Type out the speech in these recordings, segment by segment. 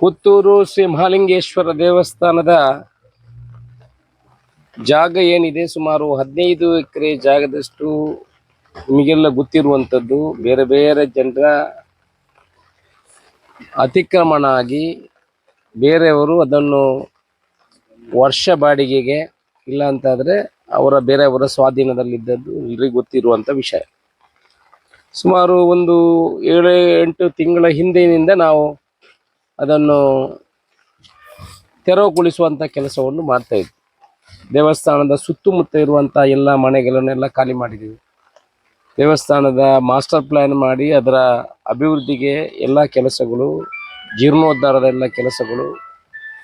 ಪುತ್ತೂರು ಶ್ರೀ ಮಹಾಲಿಂಗೇಶ್ವರ ದೇವಸ್ಥಾನದ ಜಾಗ ಏನಿದೆ? ಸುಮಾರು ಹದಿನೈದು ಎಕರೆ ಜಾಗದಷ್ಟು ನಿಮಗೆಲ್ಲ ಗೊತ್ತಿರುವಂಥದ್ದು. ಬೇರೆ ಬೇರೆ ಜನರ ಅತಿಕ್ರಮಣ ಆಗಿ ಬೇರೆಯವರು ಅದನ್ನು ವರ್ಷ ಬಾಡಿಗೆಗೆ, ಇಲ್ಲ ಅಂತಾದರೆ ಅವರ, ಬೇರೆಯವರ ಸ್ವಾಧೀನದಲ್ಲಿದ್ದದ್ದು ಎಲ್ರಿಗೂ ಗೊತ್ತಿರುವಂಥ ವಿಷಯ. ಸುಮಾರು ಒಂದು ಏಳು ಎಂಟು ತಿಂಗಳ ಹಿಂದಿನಿಂದ ನಾವು ಅದನ್ನು ತೆರವುಗೊಳಿಸುವಂಥ ಕೆಲಸವನ್ನು ಮಾಡ್ತಾ ಇದ್ವಿ. ದೇವಸ್ಥಾನದ ಸುತ್ತಮುತ್ತ ಇರುವಂಥ ಎಲ್ಲ ಮನೆಗಳನ್ನೆಲ್ಲ ಖಾಲಿ ಮಾಡಿದ್ದೀವಿ ದೇವಸ್ಥಾನದ ಮಾಸ್ಟರ್ ಪ್ಲ್ಯಾನ್ ಮಾಡಿ ಅದರ ಅಭಿವೃದ್ಧಿಗೆ ಎಲ್ಲ ಕೆಲಸಗಳು, ಜೀರ್ಣೋದ್ಧಾರದ ಎಲ್ಲ ಕೆಲಸಗಳು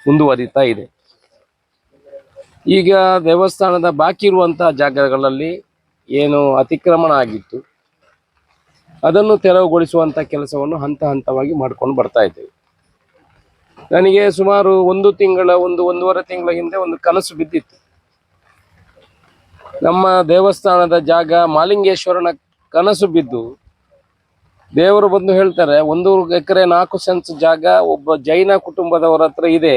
ಮುಂದುವರಿತಾ ಇದೆ. ಈಗ ದೇವಸ್ಥಾನದ ಬಾಕಿ ಇರುವಂಥ ಜಾಗಗಳಲ್ಲಿ ಏನು ಅತಿಕ್ರಮಣ ಆಗಿತ್ತು. ಅದನ್ನು ತೆರವುಗೊಳಿಸುವಂಥ ಕೆಲಸವನ್ನು ಹಂತ ಹಂತವಾಗಿ ಮಾಡ್ಕೊಂಡು ಬರ್ತಾ ಇದ್ದೇವೆ. ನನಗೆ ಸುಮಾರು ಒಂದು ತಿಂಗಳ, ಒಂದು ಒಂದೂವರೆ ತಿಂಗಳ ಹಿಂದೆ ಒಂದು ಕನಸು ಬಿದ್ದಿತ್ತು. ನಮ್ಮ ದೇವಸ್ಥಾನದ ಜಾಗ ಮಾಲಿಂಗೇಶ್ವರನ ಕನಸು ಬಿದ್ದು, ದೇವರು ಬಂದು ಹೇಳ್ತಾರೆ, ಒಂದು ಎಕರೆ ನಾಲ್ಕು ಸೆನ್ಸ್ ಜಾಗ ಒಬ್ಬ ಜೈನ ಕುಟುಂಬದವರ ಹತ್ರ ಇದೆ.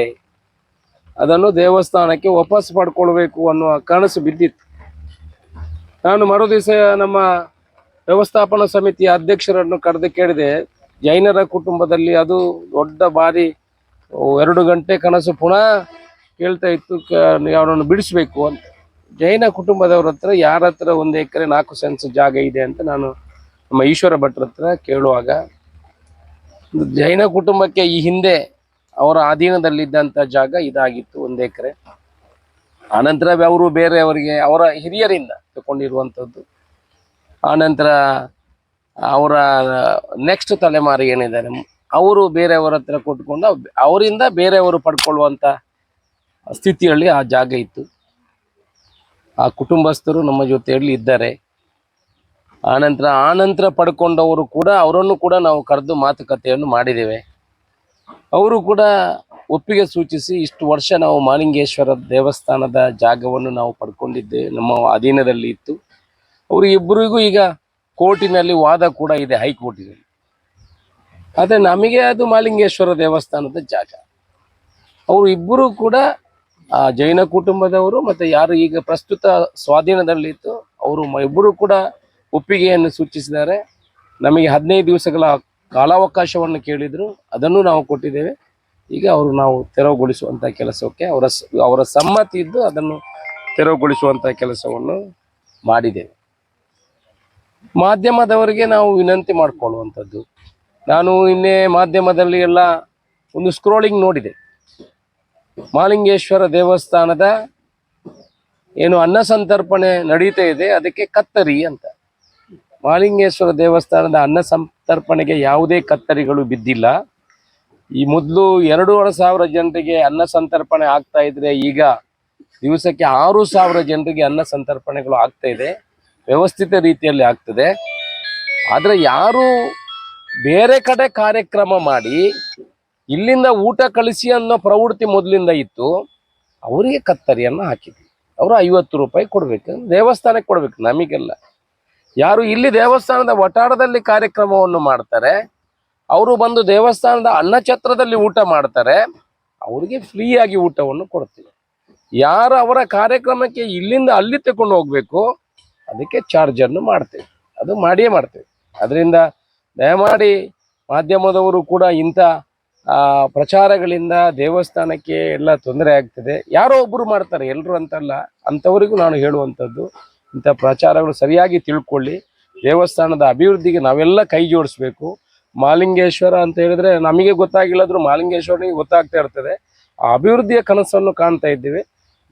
ಅದನ್ನು ದೇವಸ್ಥಾನಕ್ಕೆ ವಾಪಸ್ ಪಡ್ಕೊಳ್ಬೇಕು ಅನ್ನುವ ಕನಸು ಬಿದ್ದಿತ್ತು. ನಾನು ಮರು ದಿವಸ ನಮ್ಮ ವ್ಯವಸ್ಥಾಪನಾ ಸಮಿತಿಯ ಅಧ್ಯಕ್ಷರನ್ನು ಕರೆದು ಕೇಳಿದೆ. ಜೈನರ ಕುಟುಂಬದಲ್ಲಿ ಅದು ದೊಡ್ಡ ಬಾರಿ ಎರಡು ಗಂಟೆ ಕನಸು ಪುನಃ ಕೇಳ್ತಾ ಇತ್ತು ಅವರನ್ನು ಬಿಡಿಸ್ಬೇಕು ಅಂತ. ಜೈನ ಕುಟುಂಬದವ್ರ ಹತ್ರ ಯಾರ ಹತ್ರ ಒಂದು ಎಕರೆ ನಾಲ್ಕು ಸೆನ್ಸ್ ಜಾಗ ಇದೆ ಅಂತ ನಾನು ನಮ್ಮ ಈಶ್ವರ ಭಟ್ರ ಹತ್ರ ಕೇಳುವಾಗ, ಜೈನ ಕುಟುಂಬಕ್ಕೆ ಈ ಹಿಂದೆ ಅವರ ಅಧೀನದಲ್ಲಿದ್ದಂಥ ಜಾಗ ಇದಾಗಿತ್ತು ಒಂದು ಎಕರೆ. ಆನಂತರ ಅವರು ಬೇರೆಯವರಿಗೆ ಅವರ ಹಿರಿಯರಿಂದ ತಗೊಂಡಿರುವಂಥದ್ದು. ಆನಂತರ ಅವರ ನೆಕ್ಸ್ಟ್ ತಲೆಮಾರು ಏನಿದ್ದಾರೆ, ಅವರು ಬೇರೆಯವರ ಹತ್ರ ಕೊಟ್ಕೊಂಡು ಅವರಿಂದ ಬೇರೆಯವರು ಪಡ್ಕೊಳ್ಳುವಂಥ ಸ್ಥಿತಿಯಲ್ಲಿ ಆ ಜಾಗ ಇತ್ತು. ಆ ಕುಟುಂಬಸ್ಥರು ನಮ್ಮ ಜೊತೆಯಲ್ಲಿ ಇದ್ದಾರೆ. ಆನಂತರ ಆನಂತರ ಪಡ್ಕೊಂಡವರು ಕೂಡ ಅವರನ್ನು ಕೂಡ ನಾವು ಕರೆದು ಮಾತುಕತೆಯನ್ನು ಮಾಡಿದ್ದೇವೆ. ಅವರು ಕೂಡ ಒಪ್ಪಿಗೆ ಸೂಚಿಸಿ ಇಷ್ಟು ವರ್ಷ ನಾವು ಮಾಲಿಂಗೇಶ್ವರ ದೇವಸ್ಥಾನದ ಜಾಗವನ್ನು ನಾವು ಪಡ್ಕೊಂಡಿದ್ದೇವೆ ನಮ್ಮ ಅಧೀನದಲ್ಲಿ ಇತ್ತು. ಅವರು ಇಬ್ಬರಿಗೂ ಈಗ ಕೋರ್ಟಿನಲ್ಲಿ ವಾದ ಕೂಡ ಇದೆ ಹೈಕೋರ್ಟಿನಲ್ಲಿ. ಆದರೆ ನಮಗೆ ಅದು ಮಾಲಿಂಗೇಶ್ವರ ದೇವಸ್ಥಾನದ ಜಾಗ. ಅವರು ಇಬ್ಬರು ಕೂಡ, ಆ, ಜೈನ ಕುಟುಂಬದವರು ಮತ್ತು ಯಾರು ಈಗ ಪ್ರಸ್ತುತ ಸ್ವಾಧೀನದಲ್ಲಿತ್ತು ಅವರು ಇಬ್ಬರು ಕೂಡ ಒಪ್ಪಿಗೆಯನ್ನು ಸೂಚಿಸಿದ್ದಾರೆ. ನಮಗೆ ಹದಿನೈದು ದಿವಸಗಳ ಕಾಲಾವಕಾಶವನ್ನು ಕೇಳಿದರು, ಅದನ್ನು ನಾವು ಕೊಟ್ಟಿದ್ದೇವೆ. ಈಗ ಅವರು ನಾವು ತೆರವುಗೊಳಿಸುವಂಥ ಕೆಲಸಕ್ಕೆ ಅವರ ಅವರ ಸಮ್ಮತಿ ಇದ್ದು ಅದನ್ನು ತೆರವುಗೊಳಿಸುವಂಥ ಕೆಲಸವನ್ನು ಮಾಡಿದ್ದೇವೆ. ಮಾಧ್ಯಮದವರಿಗೆ ನಾವು ವಿನಂತಿ ಮಾಡಿಕೊಳ್ಳುವಂಥದ್ದು. ನಾನು ಇನ್ನೇ ಮಾಧ್ಯಮದಲ್ಲಿ ಎಲ್ಲ ಒಂದು ಸ್ಕ್ರೋಲಿಂಗ್ ನೋಡಿದೆ. ಮಾಲಿಂಗೇಶ್ವರ ದೇವಸ್ಥಾನದ ಏನು ಅನ್ನ ಸಂತರ್ಪಣೆ ನಡೀತಾ ಇದೆ, ಅದಕ್ಕೆ ಕತ್ತರಿ ಅಂತ. ಮಾಲಿಂಗೇಶ್ವರ ದೇವಸ್ಥಾನದ ಅನ್ನ ಸಂತರ್ಪಣೆಗೆ ಯಾವುದೇ ಕತ್ತರಿಗಳು ಬಿದ್ದಿಲ್ಲ. ಈ ಮೊದಲು ಎರಡೂವರೆ ಸಾವಿರ ಜನರಿಗೆ ಅನ್ನ ಸಂತರ್ಪಣೆ ಆಗ್ತಾ ಇದ್ರೆ ಈಗ ದಿವಸಕ್ಕೆ ಆರು ಸಾವಿರ ಜನರಿಗೆ ಅನ್ನ ಸಂತರ್ಪಣೆಗಳು ಆಗ್ತಾ ಇದೆ. ವ್ಯವಸ್ಥಿತ ರೀತಿಯಲ್ಲಿ ಆಗ್ತದೆ. ಆದರೆ ಯಾರು ಬೇರೆ ಕಡೆ ಕಾರ್ಯಕ್ರಮ ಮಾಡಿ ಇಲ್ಲಿಂದ ಊಟ ಕಳಿಸಿ ಅನ್ನೋ ಪ್ರವೃತ್ತಿ ಮೊದಲಿಂದ ಇತ್ತು. ಅವರಿಗೆ ಕತ್ತರಿಯನ್ನು ಹಾಕಿದ್ವಿ. ಅವರು ಐವತ್ತು ರೂಪಾಯಿ ಕೊಡಬೇಕು. ದೇವಸ್ಥಾನಕ್ಕೆ ಕೊಡಬೇಕು. ನಮಗೆಲ್ಲ. ಯಾರು ಇಲ್ಲಿ ದೇವಸ್ಥಾನದ ವಟಾರದಲ್ಲಿ ಕಾರ್ಯಕ್ರಮವನ್ನು ಮಾಡ್ತಾರೆ. ಅವರು ಬಂದು ದೇವಸ್ಥಾನದ ಅನ್ನಛತ್ರದಲ್ಲಿ ಊಟ ಮಾಡ್ತಾರೆ. ಅವರಿಗೆ ಫ್ರೀಯಾಗಿ ಊಟವನ್ನು ಕೊಡ್ತೀವಿ. ಯಾರು ಅವರ ಕಾರ್ಯಕ್ರಮಕ್ಕೆ ಇಲ್ಲಿಂದ ಅಲ್ಲಿ ತಗೊಂಡು ಹೋಗ್ಬೇಕು ಅದಕ್ಕೆ ಚಾರ್ಜನ್ನು ಮಾಡ್ತೇವೆ. ಅದು ಮಾಡಿಯೇ ಮಾಡ್ತೇವೆ. ಅದರಿಂದ ದಯಮಾಡಿ ಮಾಧ್ಯಮದವರು ಕೂಡ ಇಂಥ ಪ್ರಚಾರಗಳಿಂದ ದೇವಸ್ಥಾನಕ್ಕೆ ಎಲ್ಲ ತೊಂದರೆ ಆಗ್ತದೆ. ಯಾರೋ ಒಬ್ಬರು ಮಾಡ್ತಾರೆ ಎಲ್ಲರೂ ಅಂತಲ್ಲ, ಅಂಥವರಿಗೂ ನಾನು ಹೇಳುವಂಥದ್ದು, ಇಂಥ ಪ್ರಚಾರಗಳು ಸರಿಯಾಗಿ ತಿಳ್ಕೊಳ್ಳಿ. ದೇವಸ್ಥಾನದ ಅಭಿವೃದ್ಧಿಗೆ ನಾವೆಲ್ಲ ಕೈ ಜೋಡಿಸ್ಬೇಕು. ಮಾಲಿಂಗೇಶ್ವರ ಅಂತ ಹೇಳಿದ್ರೆ ನಮಗೆ ಗೊತ್ತಾಗಿಲ್ಲದ್ರು ಮಾಲಿಂಗೇಶ್ವರನಿಗೆ ಗೊತ್ತಾಗ್ತಾ ಇರ್ತದೆ. ಆ ಅಭಿವೃದ್ಧಿಯ ಕನಸನ್ನು ಕಾಣ್ತಾ ಇದ್ದೀವಿ.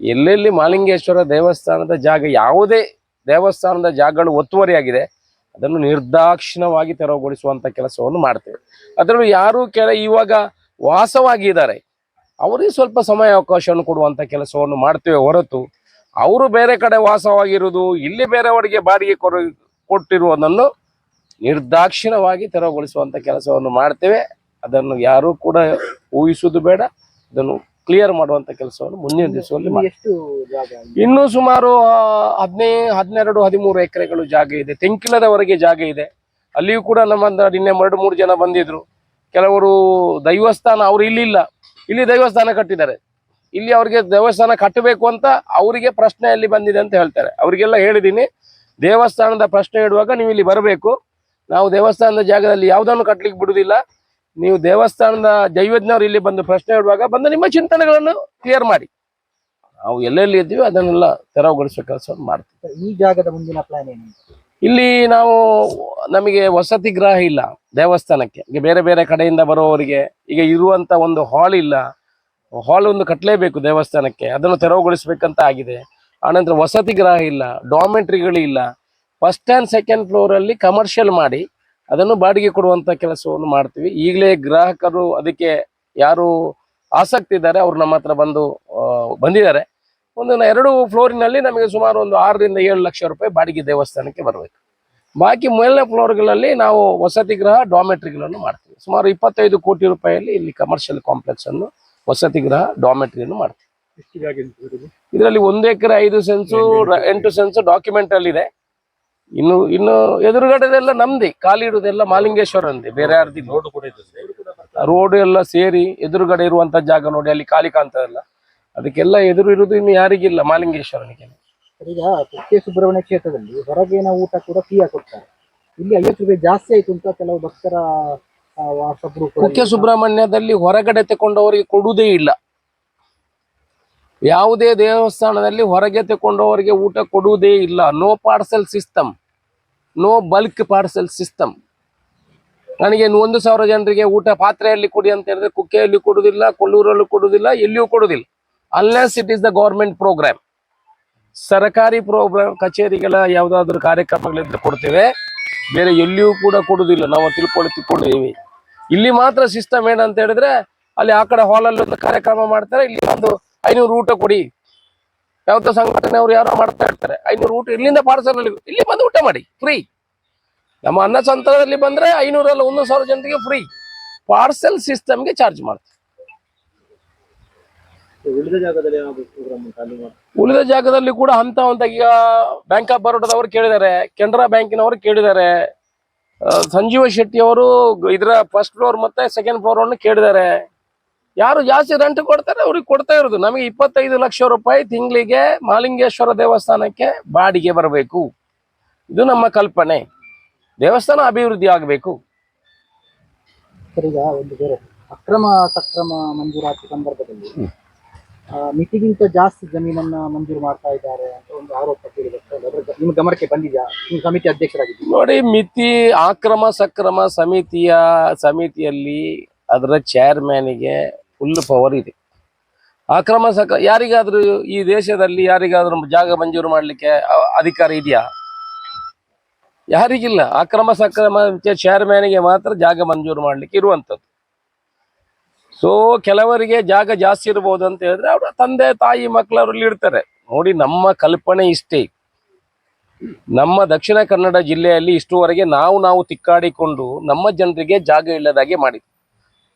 ಎಲ್ಲೆಲ್ಲಿ ಮಾಲಿಂಗೇಶ್ವರ ದೇವಸ್ಥಾನದ ಜಾಗ ಯಾವುದೇ ದೇವಸ್ಥಾನದ ಜಾಗಗಳು ಒತ್ತುವರಿಯಾಗಿದೆ. ಅದನ್ನು ನಿರ್ದಾಕ್ಷಿಣ್ಯವಾಗಿ ತೆರವುಗೊಳಿಸುವಂತ ಕೆಲಸವನ್ನು ಮಾಡ್ತೇವೆ. ಅದರಲ್ಲೂ ಯಾರು ಕೆಲ ಇವಾಗ ವಾಸವಾಗಿದ್ದಾರೆ. ಅವರಿಗೆ ಸ್ವಲ್ಪ ಸಮಯ ಅವಕಾಶವನ್ನು ಕೊಡುವಂತ ಕೆಲಸವನ್ನು ಮಾಡ್ತೇವೆ ಹೊರತು ಅವರು ಬೇರೆ ಕಡೆ ವಾಸವಾಗಿರುವುದು, ಇಲ್ಲಿ ಬೇರೆಯವರಿಗೆ ಬಾಡಿಗೆ ಕೊರ ಕೊಟ್ಟಿರುವುದನ್ನು ನಿರ್ದಾಕ್ಷಿಣ್ಯವಾಗಿ ತೆರವುಗೊಳಿಸುವಂತ ಕೆಲಸವನ್ನು ಮಾಡ್ತೇವೆ. ಅದನ್ನು ಯಾರೂ ಕೂಡ ಊಹಿಸುವುದು ಬೇಡ. ಅದನ್ನು ಕ್ಲಿಯರ್ ಮಾಡುವಂತ ಕೆಲಸವನ್ನು ಮುಂದಿನ ದಿವಸದಲ್ಲಿ ಇನ್ನು ಸುಮಾರು ಹದಿನೈದು ಹದಿನೆರಡು ಹದಿಮೂರು ಎಕರೆಗಳು ಜಾಗ ಇದೆ. ತೆಂಕಿಲದವರೆಗೆ ಜಾಗ ಇದೆ. ಅಲ್ಲಿಯೂ ಕೂಡ ನಮ್ಮ ನಿನ್ನೆ ಎರಡು ಮೂರು ಜನ ಬಂದಿದ್ರು. ಕೆಲವರು ದೈವಸ್ಥಾನ ಅವ್ರು ಇಲ್ಲಿಲ್ಲ. ಇಲ್ಲಿ ದೈವಸ್ಥಾನ ಕಟ್ಟಿದ್ದಾರೆ. ಇಲ್ಲಿ ಅವ್ರಿಗೆ ದೇವಸ್ಥಾನ ಕಟ್ಟಬೇಕು ಅಂತ ಅವರಿಗೆ ಪ್ರಶ್ನೆ ಅಲ್ಲಿ ಬಂದಿದೆ ಅಂತ ಹೇಳ್ತಾರೆ. ಅವರಿಗೆಲ್ಲ ಹೇಳಿದ್ದೀನಿ. ದೇವಸ್ಥಾನದ ಪ್ರಶ್ನೆ ಇಡುವಾಗ ನೀವು ಇಲ್ಲಿ ಬರಬೇಕು. ನಾವು ದೇವಸ್ಥಾನದ ಜಾಗದಲ್ಲಿ ಯಾವುದನ್ನು ಕಟ್ಟಲಿಕ್ಕೆ ಬಿಡುದಿಲ್ಲ ನೀವು ದೇವಸ್ಥಾನದ ದೈವಜ್ಞರು ಇಲ್ಲಿ ಬಂದು ಪ್ರಶ್ನೆ ಇಡುವಾಗ ಬಂದು ನಿಮ್ಮ ಚಿಂತನೆಗಳನ್ನು ಕ್ಲಿಯರ್ ಮಾಡಿ. ನಾವು ಎಲ್ಲೆಲ್ಲಿ ಇದ್ದೀವಿ ಅದನ್ನೆಲ್ಲ ತೆರವುಗೊಳಿಸುವ ಕೆಲಸ ಮಾಡ್ತೀವಿ. ಈ ಜಾಗದ ಮುಂದಿನ ಪ್ಲಾನ್ ಏನು? ಇಲ್ಲಿ ನಾವು ನಮಗೆ ವಸತಿ ಗ್ರಹ ಇಲ್ಲ ದೇವಸ್ಥಾನಕ್ಕೆ. ಈಗ ಬೇರೆ ಬೇರೆ ಕಡೆಯಿಂದ ಬರುವವರಿಗೆ ಈಗ ಇರುವಂತ ಒಂದು ಹಾಲ್ ಇಲ್ಲ. ಹಾಲ್ ಒಂದು ಕಟ್ಟಲೇಬೇಕು ದೇವಸ್ಥಾನಕ್ಕೆ. ಅದನ್ನು ತೆರವುಗೊಳಿಸಬೇಕಂತ ಆಗಿದೆ. ಆನಂತರ ವಸತಿ ಗ್ರಹ ಇಲ್ಲ ಡಾಮೆಂಟ್ರಿಗಳು ಇಲ್ಲ. ಫಸ್ಟ್ ಆ್ಯಂಡ್ ಸೆಕೆಂಡ್ ಫ್ಲೋರಲ್ಲಿ ಕಮರ್ಷಿಯಲ್ ಮಾಡಿ ಅದನ್ನು ಬಾಡಿಗೆ ಕೊಡುವಂತ ಕೆಲಸವನ್ನು ಮಾಡ್ತೀವಿ. ಈಗಲೇ ಗ್ರಾಹಕರು ಅದಕ್ಕೆ ಯಾರು ಆಸಕ್ತಿ ಇದ್ದಾರೆ ಅವ್ರು ನಮ್ಮ ಹತ್ರ ಬಂದು ಬಂದಿದ್ದಾರೆ. ಒಂದು ಎರಡು ಫ್ಲೋರಿನಲ್ಲಿ ನಮಗೆ ಸುಮಾರು ಒಂದು ಆರರಿಂದ ಏಳು ಲಕ್ಷ ರೂಪಾಯಿ ಬಾಡಿಗೆ ದೇವಸ್ಥಾನಕ್ಕೆ ಬರಬೇಕು. ಬಾಕಿ ಮೇಲಿನ ಫ್ಲೋರ್ಗಳಲ್ಲಿ ನಾವು ವಸತಿ ಗೃಹ ಡಾಮೆಟ್ರಿಗಳನ್ನು ಮಾಡ್ತೀವಿ. ಸುಮಾರು ಇಪ್ಪತ್ತೈದು ಕೋಟಿ ರೂಪಾಯಿಯಲ್ಲಿ ಇಲ್ಲಿ ಕಮರ್ಷಿಯಲ್ ಕಾಂಪ್ಲೆಕ್ಸ್ ಅನ್ನು ವಸತಿ ಗೃಹ ಡಾಮೆಟ್ರಿಯನ್ನು ಮಾಡ್ತೀವಿ. ಇದರಲ್ಲಿ ಒಂದು ಎಕರೆ ಐದು ಸೆನ್ಸು ಎಂಟು ಸೆನ್ಸು ಡಾಕ್ಯುಮೆಂಟ್ ಅಲ್ಲಿ ಇದೆ ಇನ್ನು ಇನ್ನು ಎದುರುಗಡೆದೆಲ್ಲ ನಮ್ದೆ ಖಾಲಿ ಮಾಲಿಂಗೇಶ್ವರ ಮಾಲಿಂಗೇಶ್ವರಂದೆ ಬೇರೆ ಯಾರ್ದಿ ರೋಡ್ ಎಲ್ಲ ಸೇರಿ ಎದುರುಗಡೆ ಇರುವಂತ ಜಾಗ ನೋಡಿ ಅಲ್ಲಿ ಖಾಲಿ ಕಾಣ್ತದಲ್ಲ. ಅದಕ್ಕೆಲ್ಲ ಎದುರು ಇರುವುದು ಇನ್ನು ಯಾರಿಗಿಲ್ಲ ಮಾಲಿಂಗೇಶ್ವರನಿಗೆ. ಈಗ ಕುಕ್ಕೆ ಸುಬ್ರಹ್ಮಣ್ಯ ಕ್ಷೇತ್ರದಲ್ಲಿ ಹೊರಗಿನ ಊಟ ಕೂಡ ಫ್ರೀ ಕೊಡ್ತಾರೆ. ಇಲ್ಲಿ ಐವತ್ತು ರೂಪಾಯಿ ಜಾಸ್ತಿ ಆಯ್ತು ಅಂತ ಕೆಲವು ಭಕ್ತರ ಕುಕ್ಕೆ ಸುಬ್ರಹ್ಮಣ್ಯದಲ್ಲಿ ಹೊರಗಡೆ ತಕೊಂಡವರಿಗೆ ಕೊಡುವುದೇ ಇಲ್ಲ. ಯಾವುದೇ ದೇವಸ್ಥಾನದಲ್ಲಿ ಹೊರಗೆ ತಕೊಂಡವರಿಗೆ ಊಟ ಕೊಡುವುದೇ ಇಲ್ಲ. No parcel system no bulk parcel system ನನಗೆ ಒಂದು ಸಾವಿರ ಜನರಿಗೆ ಊಟ ಪಾತ್ರೆಯಲ್ಲಿ ಕೊಡಿ ಅಂತ ಹೇಳಿದ್ರೆ ಕುಕ್ಕೆಯಲ್ಲಿ ಕೊಡುವುದಿಲ್ಲ, ಕೊಲ್ಲೂರಲ್ಲಿ ಕೊಡುವುದಿಲ್ಲ, ಎಲ್ಲಿಯೂ ಕೊಡುವುದಿಲ್ಲ. Unless it is the government programme ಸರ್ಕಾರಿ ಪ್ರೋಗ್ರಾಮ್ ಕಚೇರಿಗಳ ಯಾವುದಾದ್ರೂ ಕಾರ್ಯಕ್ರಮಗಳಿದ್ರೆ ಕೊಡ್ತೇವೆ. ಬೇರೆ ಎಲ್ಲಿಯೂ ಕೂಡ ಕೊಡುವುದಿಲ್ಲ. ನಾವು ತಿಳ್ಕೊಳ್ಳಿ, ತಿಳ್ಕೊಂಡಿದ್ದೀವಿ. ಇಲ್ಲಿ ಮಾತ್ರ ಸಿಸ್ಟಮ್ ಏನಂತ ಹೇಳಿದ್ರೆ, ಅಲ್ಲಿ ಆ ಕಡೆ ಹಾಲಲ್ಲಿ ಒಂದು ಕಾರ್ಯಕ್ರಮ ಮಾಡ್ತಾರೆ, ಇಲ್ಲಿ ಒಂದು ಐನೂರು ಊಟ ಕೊಡಿ. ಯಾವ್ದೋ ಸಂಘಟನೆ ಅವ್ರು ಯಾರೋ ಮಾಡ್ತಾ ಇರ್ತಾರೆ. ಐನೂರು ಊಟ ಇಲ್ಲಿಂದ ಪಾರ್ಸಲ್ ಇಲ್ಲಿ ಬಂದು ಊಟ ಮಾಡಿ ಫ್ರೀ ನಮ್ಮ ಅನ್ನ ಸಂತರದಲ್ಲಿ ಬಂದ್ರೆ ಐನೂರಲ್ಲ ಒಂದು ಸಾವಿರ ಜನರಿಗೆ ಫ್ರೀ ಪಾರ್ಸೆಲ್ ಸಿಸ್ಟಮ್ಗೆ ಚಾರ್ಜ್ ಮಾಡ್ತಾರೆ ಉಳಿದ ಜಾಗದಲ್ಲಿ ಕೂಡ ಹಂತ ಹಂತ ಈಗ ಬ್ಯಾಂಕ್ ಆಫ್ ಬರೋಡದವರು ಕೇಳಿದ್ದಾರೆ ಕೆನರಾ ಬ್ಯಾಂಕಿನವರು ಕೇಳಿದ್ದಾರೆ ಸಂಜೀವ ಶೆಟ್ಟಿ ಅವರು ಇದರ ಫಸ್ಟ್ ಫ್ಲೋರ್ ಮತ್ತೆ ಸೆಕೆಂಡ್ ಫ್ಲೋರ್ ಅನ್ನು ಕೇಳಿದ್ದಾರೆ. ಯಾರು ಜಾಸ್ತಿ ರೆಂಟ್ ಕೊಡ್ತಾರೆ ಅವ್ರಿಗೆ ಕೊಡ್ತಾ ಇರೋದು. ನಮಗೆ ಇಪ್ಪತ್ತೈದು ಲಕ್ಷ ರೂಪಾಯಿ ತಿಂಗಳಿಗೆ ಮಾಲಿಂಗೇಶ್ವರ ದೇವಸ್ಥಾನಕ್ಕೆ ಬಾಡಿಗೆ ಬರಬೇಕು. ಇದು ನಮ್ಮ ಕಲ್ಪನೆ. ದೇವಸ್ಥಾನ ಅಭಿವೃದ್ಧಿ ಆಗಬೇಕು. ಒಂದು ಬೇರೆ ಅಕ್ರಮ ಸಕ್ರಮ ಮಂಜೂರಾತಿ ಸಂದರ್ಭದಲ್ಲಿ ಮಿತಿಗಿಂತ ಜಾಸ್ತಿ ಜಮೀನನ್ನ ಮಂಜೂರು ಮಾಡ್ತಾ ಇದ್ದಾರೆ ಅಂತ ಒಂದು ಆರೋಪ ನಿಮ್ಮ ಗಮನಕ್ಕೆ ಬಂದಿದ್ಯಾ? ನಿಮ್ಮ ಸಮಿತಿ ಅಧ್ಯಕ್ಷರಾಗಿದ್ದ ನೋಡಿ ಮಿತಿ ಆಕ್ರಮ ಸಕ್ರಮ ಸಮಿತಿಯ ಸಮಿತಿಯಲ್ಲಿ ಅದರ ಚೇರ್ಮನ್ಗೆ ಫುಲ್ ಪವರ್ ಇದೆ. ಅಕ್ರಮ ಸಕ್ರ ಯಾರಿಗಾದ್ರೂ ಈ ದೇಶದಲ್ಲಿ ಯಾರಿಗಾದ್ರೂ ಜಾಗ ಮಂಜೂರು ಮಾಡಲಿಕ್ಕೆ ಅಧಿಕಾರ ಇದೆಯಾ? ಯಾರಿಗಿಲ್ಲ. ಅಕ್ರಮ ಸಕ್ರಮ ಚೇರ್ಮನ್ಗೆ ಮಾತ್ರ ಜಾಗ ಮಂಜೂರು ಮಾಡಲಿಕ್ಕೆ ಇರುವಂಥದ್ದು. ಸೊ ಕೆಲವರಿಗೆ ಜಾಗ ಜಾಸ್ತಿ ಇರ್ಬೋದು ಅಂತ ಹೇಳಿದ್ರೆ ಅವರ ತಂದೆ, ತಾಯಿ ಮಕ್ಕಳವರಲ್ಲಿ ಇರ್ತಾರೆ. ನೋಡಿ, ನಮ್ಮ ಕಲ್ಪನೆ ಇಷ್ಟೇ. ನಮ್ಮ ದಕ್ಷಿಣ ಕನ್ನಡ ಜಿಲ್ಲೆಯಲ್ಲಿ ಇಷ್ಟುವರೆಗೆ ನಾವು ನಾವು ತಿಕ್ಕಾಡಿಕೊಂಡು ನಮ್ಮ ಜನರಿಗೆ ಜಾಗ ಇಲ್ಲದಾಗೆ ಮಾಡಿದ್ವಿ.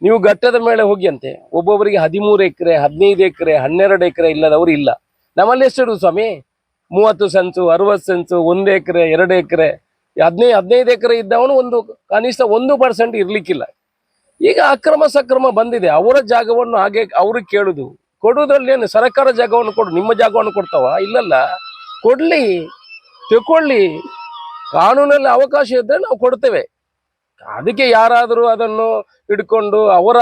ನೀವು ಘಟ್ಟದ ಮೇಲೆ ಹೋಗಿ ಅಂತೆ ಒಬ್ಬೊಬ್ಬರಿಗೆ ಹದಿಮೂರು ಎಕರೆ, ಹದಿನೈದು ಎಕರೆ, ಹನ್ನೆರಡು ಎಕರೆ ಇಲ್ಲದವರು ಇಲ್ಲ. ನಮ್ಮಲ್ಲಿ ಎಷ್ಟು ಸ್ವಾಮಿ? ಮೂವತ್ತು ಸೆನ್ಸು ಅರವತ್ತು ಸೆನ್ಸು ಒಂದು ಎಕರೆ, ಎರಡು ಎಕರೆ ಹದಿನೈದು ಹದಿನೈದು ಎಕರೆ ಇದ್ದವನು ಒಂದು, ಕನಿಷ್ಠ ಒಂದು ಪರ್ಸೆಂಟ್ ಇರ್ಲಿಕ್ಕಿಲ್ಲ. ಈಗ ಅಕ್ರಮ ಸಕ್ರಮ ಬಂದಿದೆ. ಅವರ ಜಾಗವನ್ನು ಹಾಗೆ ಅವ್ರಿಗೆ ಕೇಳುದು. ಕೊಡುವುದ್ರಲ್ಲಿ ಏನು? ಸರ್ಕಾರ ಜಾಗವನ್ನು ಕೊಡು, ನಿಮ್ಮ ಜಾಗವನ್ನು ಕೊಡ್ತಾವ? ಇಲ್ಲಲ್ಲ. ಕೊಡ್ಲಿ ತಕೊಳ್ಳಿ ಕಾನೂನಲ್ಲಿ ಅವಕಾಶ ಇದ್ದರೆ ನಾವು ಕೊಡ್ತೇವೆ. ಅದಕ್ಕೆ ಯಾರಾದರೂ ಅದನ್ನು ಹಿಡ್ಕೊಂಡು ಅವರ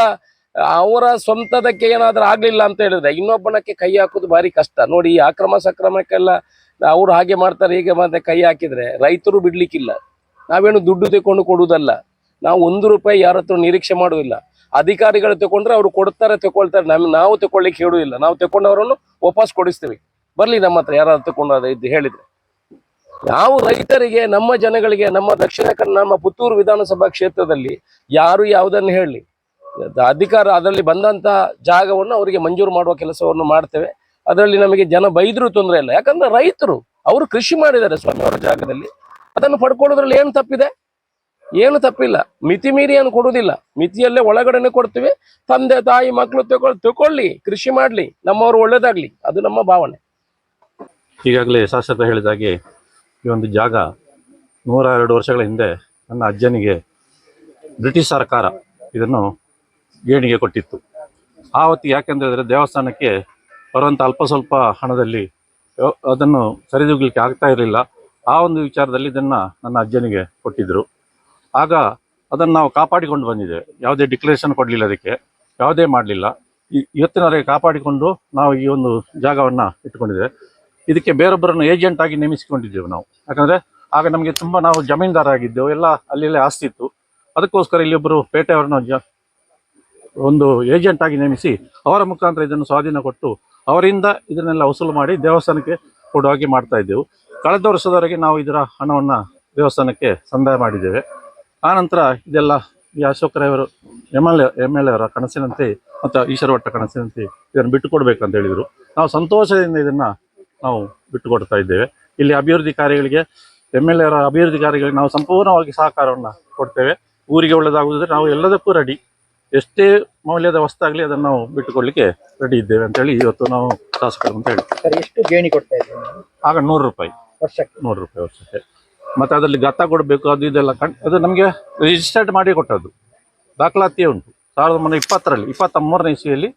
ಅವರ ಸ್ವಂತದಕ್ಕೆ ಏನಾದರೂ ಆಗಲಿಲ್ಲ ಅಂತ ಹೇಳಿದ್ರೆ ಇನ್ನೊಬ್ಬನಕ್ಕೆ ಕೈ ಹಾಕೋದು ಭಾರಿ ಕಷ್ಟ. ನೋಡಿ, ಈ ಅಕ್ರಮ ಸಕ್ರಮಕ್ಕೆಲ್ಲ ಅವ್ರು ಹಾಗೆ ಮಾಡ್ತಾರೆ, ಹೀಗೆ ಮತ್ತೆ ಕೈ ಹಾಕಿದ್ರೆ ರೈತರು ಬಿಡ್ಲಿಕ್ಕಿಲ್ಲ. ನಾವೇನು ದುಡ್ಡು ತಕೊಂಡು ಕೊಡುವುದಲ್ಲ. ನಾವು ಒಂದು ರೂಪಾಯಿ ಯಾರ ಹತ್ರ ನಿರೀಕ್ಷೆ ಮಾಡುವುದಿಲ್ಲ. ಅಧಿಕಾರಿಗಳು ತಗೊಂಡ್ರೆ ಅವರು ಕೊಡ್ತಾರೆ ತಗೊಳ್ತಾರೆ ನಮ್, ನಾವು ತಗೊಳ್ಳಿಕ್ಕೆ ಹೇಳುವುದಿಲ್ಲ. ನಾವು ತಗೊಂಡವರನ್ನು ವಾಪಸ್ ಕೊಡಿಸ್ತೀವಿ. ಬರ್ಲಿ ನಮ್ಮ ಹತ್ರ ಯಾರಾದ್ರು ತಗೊಂಡು ಇದು ಹೇಳಿದ್ರೆ. ನಾವು ರೈತರಿಗೆ, ನಮ್ಮ ಜನಗಳಿಗೆ, ನಮ್ಮ ದಕ್ಷಿಣ ಕನ್ನಡ ನಮ್ಮ ಪುತ್ತೂರು ವಿಧಾನಸಭಾ ಕ್ಷೇತ್ರದಲ್ಲಿ ಯಾರು ಯಾವುದನ್ನು ಹೇಳಲಿ ಅಧಿಕಾರ ಅದರಲ್ಲಿ ಬಂದಂತ ಜಾಗವನ್ನು ಅವರಿಗೆ ಮಂಜೂರು ಮಾಡುವ ಕೆಲಸವನ್ನು ಮಾಡ್ತೇವೆ. ಅದರಲ್ಲಿ ನಮಗೆ ಜನ ಬೈದ್ರು ತೊಂದರೆ ಇಲ್ಲ. ಯಾಕಂದ್ರೆ ರೈತರು, ಅವರು ಕೃಷಿ ಮಾಡಿದ್ದಾರೆ ಸ್ವಾಮಿ ಅವರ ಜಾಗದಲ್ಲಿ. ಅದನ್ನು ಪಡ್ಕೊಳ್ಳೋದ್ರಲ್ಲಿ ಏನು ತಪ್ಪಿದೆ? ಏನು ತಪ್ಪಿಲ್ಲ. ಮಿತಿ ಮೀರಿ ಏನು ಕೊಡುವುದಿಲ್ಲ. ಮಿತಿಯಲ್ಲೇ ಒಳಗಡೆನೆ ಕೊಡ್ತೀವಿ. ತಂದೆ, ತಾಯಿ ಮಕ್ಕಳು ತಗೊಳ್, ತಗೊಳ್ಳಿ, ಕೃಷಿ ಮಾಡ್ಲಿ. ನಮ್ಮವರು ಒಳ್ಳೇದಾಗ್ಲಿ. ಅದು ನಮ್ಮ ಭಾವನೆ. ಈಗಾಗಲೇ ಶಾಸಕ ಹೇಳಿದಾಗೆ ಈ ಒಂದು ಜಾಗ ನೂರ ಎರಡು ವರ್ಷಗಳ ಹಿಂದೆ ನನ್ನ ಅಜ್ಜನಿಗೆ ಬ್ರಿಟಿಷ್ ಸರ್ಕಾರ ಇದನ್ನು ಗೇಣಿಗೆ ಕೊಟ್ಟಿತ್ತು. ಆ ಹೊತ್ತಿಗೆ ಯಾಕೆಂದ್ರೆ ದೇವಸ್ಥಾನಕ್ಕೆ ಬರುವಂಥ ಅಲ್ಪ ಸ್ವಲ್ಪ ಹಣದಲ್ಲಿ ಅದನ್ನು ಸರಿದೂಗಲಿಕ್ಕೆ ಆಗ್ತಾ ಇರಲಿಲ್ಲ. ಆ ಒಂದು ವಿಚಾರದಲ್ಲಿ ಇದನ್ನು ನನ್ನ ಅಜ್ಜನಿಗೆ ಕೊಟ್ಟಿದ್ದರು ಆಗ ಅದನ್ನು ನಾವು ಕಾಪಾಡಿಕೊಂಡು ಬಂದಿದ್ದೇವೆ ಯಾವುದೇ ಡಿಕ್ಲರೇಷನ್ ಕೊಡಲಿಲ್ಲ ಅದಕ್ಕೆ, ಯಾವುದೇ ಮಾಡಲಿಲ್ಲ. ಇವತ್ತಿನವರೆಗೆ ಕಾಪಾಡಿಕೊಂಡು ನಾವು ಈ ಒಂದು ಜಾಗವನ್ನು ಇಟ್ಕೊಂಡಿದ್ದೇವೆ ಇದಕ್ಕೆ ಬೇರೊಬ್ಬರನ್ನು ಏಜೆಂಟ್ ಆಗಿ ನೇಮಿಸಿಕೊಂಡಿದ್ದೆವು ನಾವು. ಯಾಕಂದರೆ ಆಗ ನಮಗೆ ತುಂಬಾ ನಾವು ಜಮೀನ್ದಾರ ಆಗಿದ್ದೆವು, ಎಲ್ಲ ಅಲ್ಲಿ ಆಸ್ತಿ ಇತ್ತು. ಅದಕ್ಕೋಸ್ಕರ ಇಲ್ಲಿ ಒಬ್ಬರು ಪೇಟೆಯವರನ್ನು ಜ, ಒಂದು ಏಜೆಂಟ್ ಆಗಿ ನೇಮಿಸಿ ಅವರ ಮುಖಾಂತರ ಇದನ್ನು ಸ್ವಾಧೀನ ಕೊಟ್ಟು ಅವರಿಂದ ಇದನ್ನೆಲ್ಲ ವಸೂಲು ಮಾಡಿ ದೇವಸ್ಥಾನಕ್ಕೆ ಕೊಡುವ ಹಾಗೆ ಮಾಡ್ತಾ ಇದ್ದೆವು. ಕಳೆದ ವರ್ಷದವರೆಗೆ ನಾವು ಇದರ ಹಣವನ್ನು ದೇವಸ್ಥಾನಕ್ಕೆ ಸಂದಾಯ ಮಾಡಿದ್ದೇವೆ. ಆನಂತರ ಇದೆಲ್ಲ ಈ Ashok ರೈವರು M L A M L ಎರ ಕನಸಿನಂತೆ ಮತ್ತು ಈಶ್ವರವಟ್ಟ ಕನಸಿನಂತೆ ಇದನ್ನು ಬಿಟ್ಟುಕೊಡ್ಬೇಕಂತ ಹೇಳಿದರು. ನಾವು ಸಂತೋಷದಿಂದ ಇದನ್ನು ನಾವು ಬಿಟ್ಟುಕೊಡ್ತಾ ಇದ್ದೇವೆ. ಇಲ್ಲಿ ಅಭಿವೃದ್ಧಿ ಕಾರ್ಯಗಳಿಗೆ ಎಂ ಎಲ್ ಎರ ಅಭಿವೃದ್ಧಿ ಕಾರ್ಯಗಳಿಗೆ ನಾವು ಸಂಪೂರ್ಣವಾಗಿ ಸಹಕಾರವನ್ನು ಕೊಡ್ತೇವೆ. ಊರಿಗೆ ಒಳ್ಳೆಯದಾಗುವುದ್ರೆ ನಾವು ಎಲ್ಲದಕ್ಕೂ ರೆಡಿ ಎಷ್ಟೇ ಮೌಲ್ಯದ ವಸ್ತಾಗಲಿ ಅದನ್ನು ನಾವು ಬಿಟ್ಟುಕೊಡ್ಲಿಕ್ಕೆ ರೆಡಿ ಇದ್ದೇವೆ ಅಂತೇಳಿ ಇವತ್ತು ನಾವು ಶಾಸಕರು ಅಂತ ಹೇಳಿ. ಸರ್ ಎಷ್ಟು ಗೇಣಿ ಕೊಡ್ತಾ ಇದ್ದೀವಿ ಆಗ ನೂರು ರೂಪಾಯಿ. ವರ್ಷಕ್ಕೆ? ನೂರು ರೂಪಾಯಿ ವರ್ಷಕ್ಕೆ. ಮತ್ತು ಅದರಲ್ಲಿ ಗತ ಕೊಡಬೇಕು ಅದು ಇದೆಲ್ಲ ಕಣ್ ಅದು ನಮಗೆ ರಿಜಿಸ್ಟರ್ಡ್ ಮಾಡಿ ಕೊಟ್ಟದ್ದು. ದಾಖಲಾತಿಯೇ ಉಂಟು. ಸಾವಿರದ ಒಂಬೈನೂರ ಇಪ್ಪತ್ತರಲ್ಲಿ ಇಪ್ಪತ್ತ ಮೂರನೇ ಇಸಿಯಲ್ಲಿ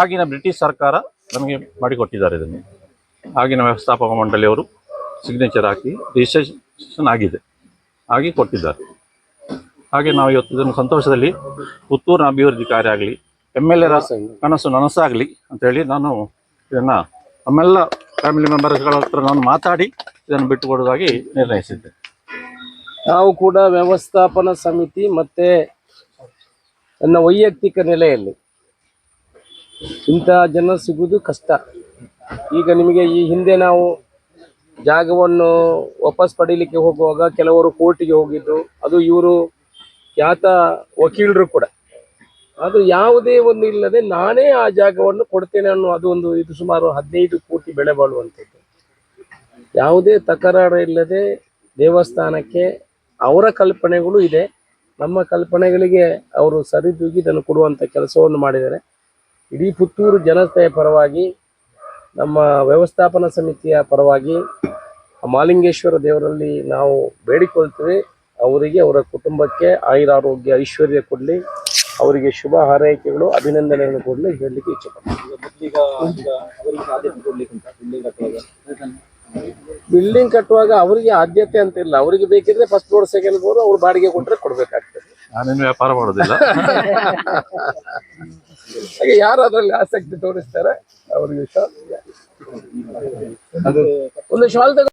ಆಗಿನ ಬ್ರಿಟಿಷ್ ಸರ್ಕಾರ ನಮಗೆ ಮಾಡಿಕೊಟ್ಟಿದ್ದಾರೆ ಇದನ್ನು. ಆಗಿನ ವ್ಯವಸ್ಥಾಪಕ ಮಂಡಳಿಯವರು ಸಿಗ್ನೇಚರ್ ಹಾಕಿ ರಿಜಿಸ್ಟ್ರೇಷನ್ ಆಗಿದೆ. ಆಗಿ ಕೊಟ್ಟಿದ್ದಾರೆ. ಹಾಗೆ ನಾವು ಇವತ್ತು ಇದನ್ನು ಸಂತೋಷದಲ್ಲಿ ಪುತ್ತೂರಿನ ಅಭಿವೃದ್ಧಿ ಕಾರ್ಯ ಆಗಲಿ, ಎಂ ಎಲ್ ಎರ ಕನಸು ನನಸಾಗಲಿ ಅಂತೇಳಿ ನಾನು ಇದನ್ನು ನಮ್ಮೆಲ್ಲ ಫ್ಯಾಮಿಲಿ ಮೆಂಬರ್ಸ್ಗಳ ಹತ್ರ ನಾನು ಮಾತಾಡಿ ಇದನ್ನು ಬಿಟ್ಟುಕೊಡೋದಾಗಿ ನಿರ್ಣಯಿಸಿದ್ದೆ. ನಾವು ಕೂಡ ವ್ಯವಸ್ಥಾಪನಾ ಸಮಿತಿ ಮತ್ತು ನನ್ನ ವೈಯಕ್ತಿಕ ನೆಲೆಯಲ್ಲಿ ಇಂತಹ ಜನ ಸಿಗುವುದು ಕಷ್ಟ. ಈಗ ನಿಮಗೆ ಈ ಹಿಂದೆ ನಾವು ಜಾಗವನ್ನು ವಾಪಸ್ ಪಡೀಲಿಕ್ಕೆ ಹೋಗುವಾಗ ಕೆಲವರು ಕೋರ್ಟಿಗೆ ಹೋಗಿದ್ದರು ಅದು ಇವರು ಖ್ಯಾತ ವಕೀಲರು ಕೂಡ. ಅದು ಯಾವುದೇ ಒಂದು ಇಲ್ಲದೆ ನಾನೇ ಆ ಜಾಗವನ್ನು ಕೊಡ್ತೇನೆ ಅನ್ನೋ ಅದು ಒಂದು ಇದು ಸುಮಾರು ಹದಿನೈದು ಕೋಟಿ ಬೆಳೆ ಬಾಳುವಂಥದ್ದು. ಯಾವುದೇ ತಕರಾರು ಇಲ್ಲದೆ ದೇವಸ್ಥಾನಕ್ಕೆ ಅವರ ಕಲ್ಪನೆಗಳು ಇದೆ. ನಮ್ಮ ಕಲ್ಪನೆಗಳಿಗೆ ಅವರು ಸರಿದೂಗಿ ಇದನ್ನು ಕೊಡುವಂಥ ಕೆಲಸವನ್ನು ಮಾಡಿದ್ದಾರೆ. ಇಡೀ ಪುತ್ತೂರು ಜನತೆಯ ಪರವಾಗಿ ನಮ್ಮ ವ್ಯವಸ್ಥಾಪನಾ ಸಮಿತಿಯ ಪರವಾಗಿ ಮಾಲಿಂಗೇಶ್ವರ ದೇವರಲ್ಲಿ ನಾವು ಬೇಡಿಕೊಳ್ತೀವಿ. ಅವರಿಗೆ ಅವರ ಕುಟುಂಬಕ್ಕೆ ಆಯುರಾರೋಗ್ಯ ಐಶ್ವರ್ಯ ಕೊಡಲಿ. ಅವರಿಗೆ ಶುಭ ಹಾರೈಕೆಗಳು ಅಭಿನಂದನೆಗಳು ಕೊಡಲಿ ಹೇಳಲಿಕ್ಕೆ ಇಚ್ಛೆ ಬಿಲ್ಡಿಂಗ್ ಕಟ್ಟುವಾಗ ಅವರಿಗೆ ಆದ್ಯತೆ ಅಂತ ಇಲ್ಲ. ಅವರಿಗೆ ಬೇಕಿದ್ರೆ ಫಸ್ಟ್ ಫ್ಲೋರ್ ಸೆಕೆಂಡ್ ಫ್ಲೋರ್ ಅವ್ರು ಬಾಡಿಗೆ ಕೊಟ್ಟರೆ ಕೊಡಬೇಕಾಗ್ತದೆ. ನಾನೇನು ವ್ಯಾಪಾರ ಮಾಡೋದಿಲ್ಲ. ಹಾಗೆ ಯಾರು ಅದರಲ್ಲಿ ಆಸಕ್ತಿ ತೋರಿಸ್ತಾರೆ ಅವ್ರಿಗೆ ಶಾಲ್ ಒಂದು ಶಾಲ್